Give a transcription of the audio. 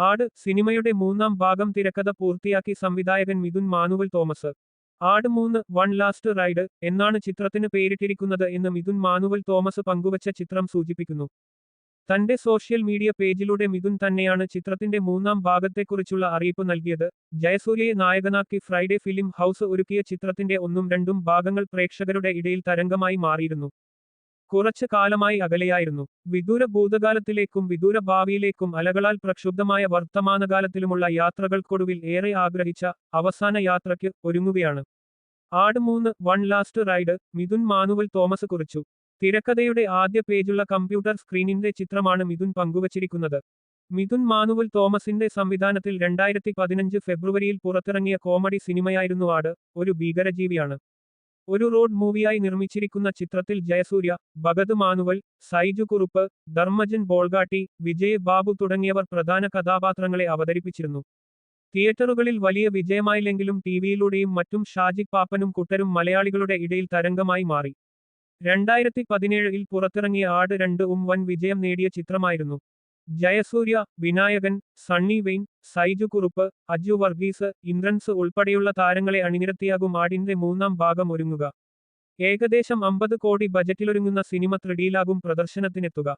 ആട് സിനിമയുടെ മൂന്നാം ഭാഗം തിരക്കഥ പൂർത്തിയാക്കി സംവിധായകൻ മിഥുൻ മാനുവൽ തോമസ്. ആട് മൂന്ന് വൺ ലാസ്റ്റ് റൈഡ് എന്നാണ് ചിത്രത്തിന് പേരിട്ടിരിക്കുന്നത് എന്ന് മിഥുൻ മാനുവൽ തോമസ് പങ്കുവച്ച ചിത്രം സൂചിപ്പിക്കുന്നു. തന്റെ സോഷ്യൽ മീഡിയ പേജിലൂടെ മിഥുൻ തന്നെയാണ് ചിത്രത്തിന്റെ മൂന്നാം ഭാഗത്തെക്കുറിച്ചുള്ള അറിയിപ്പ് നൽകിയത്. ജയസൂര്യയെ നായകനാക്കി ഫ്രൈഡേ ഫിലിം ഹൗസ് ഒരുക്കിയ ചിത്രത്തിന്റെ ഒന്നും രണ്ടും ഭാഗങ്ങൾ പ്രേക്ഷകരുടെ ഇടയിൽ തരംഗമായി മാറിയിരുന്നു. കുറച്ചു കാലമായി അകലെയായിരുന്നു. വിദൂര ഭൂതകാലത്തിലേക്കും വിദൂര ഭാവിയിലേക്കും അലകളാൽ പ്രക്ഷുബ്ധമായ വർത്തമാനകാലത്തിലുമുള്ള യാത്രകൾക്കൊടുവിൽ ഏറെ ആഗ്രഹിച്ച അവസാന യാത്രയ്ക്ക് ഒരുങ്ങുകയാണ്. ആട് മൂന്ന് one last ride Midhun Manuel Thomas കുറിച്ചു. തിരക്കഥയുടെ ആദ്യ പേജുള്ള കമ്പ്യൂട്ടർ സ്ക്രീനിന്റെ ചിത്രമാണ് മിഥുൻ പങ്കുവച്ചിരിക്കുന്നത്. മിഥുൻ മാനുവൽ തോമസിന്റെ സംവിധാനത്തിൽ രണ്ടായിരത്തി പതിനഞ്ച് ഫെബ്രുവരിയിൽ പുറത്തിറങ്ങിയ കോമഡി സിനിമയായിരുന്നു ആട് ഒരു ഭീകരജീവിയാണ്. ഒരു റോഡ് മൂവിയായി നിർമ്മിച്ചിരിക്കുന്ന ചിത്രത്തിൽ ജയസൂര്യ ഭഗത് മാനുവൽ സൈജു കുറുപ്പ് ധർമ്മജൻ ബോൾഗാട്ടി വിജയ് ബാബു തുടങ്ങിയവർ പ്രധാന കഥാപാത്രങ്ങളെ അവതരിപ്പിച്ചിരുന്നു. തിയേറ്ററുകളിൽ വലിയ വിജയമായില്ലെങ്കിലും ടിവിയിലൂടെയും മറ്റും ഷാജിക് പാപ്പനും കുട്ടരും മലയാളികളുടെ ഇടയിൽ തരംഗമായി മാറി. രണ്ടായിരത്തി പതിനേഴിൽ പുറത്തിറങ്ങിയ ആട് രണ്ട് ഉം വൻ വിജയം നേടിയ ചിത്രമായിരുന്നു. ജയസൂര്യ വിനായകൻ സണ്ണി വെയിൻ സൈജു കുറുപ്പ് അജു വർഗീസ് ഇന്ദ്രൻസ് ഉൾപ്പെടെയുള്ള താരങ്ങളെ അണിനിരത്തിയാകും ആടിന്റെ മൂന്നാം ഭാഗം ഒരുങ്ങുക. ഏകദേശം അമ്പത് കോടി ബജറ്റിലൊരുങ്ങുന്ന സിനിമ ത്രിഡിയിലാകും പ്രദർശനത്തിനെത്തുക.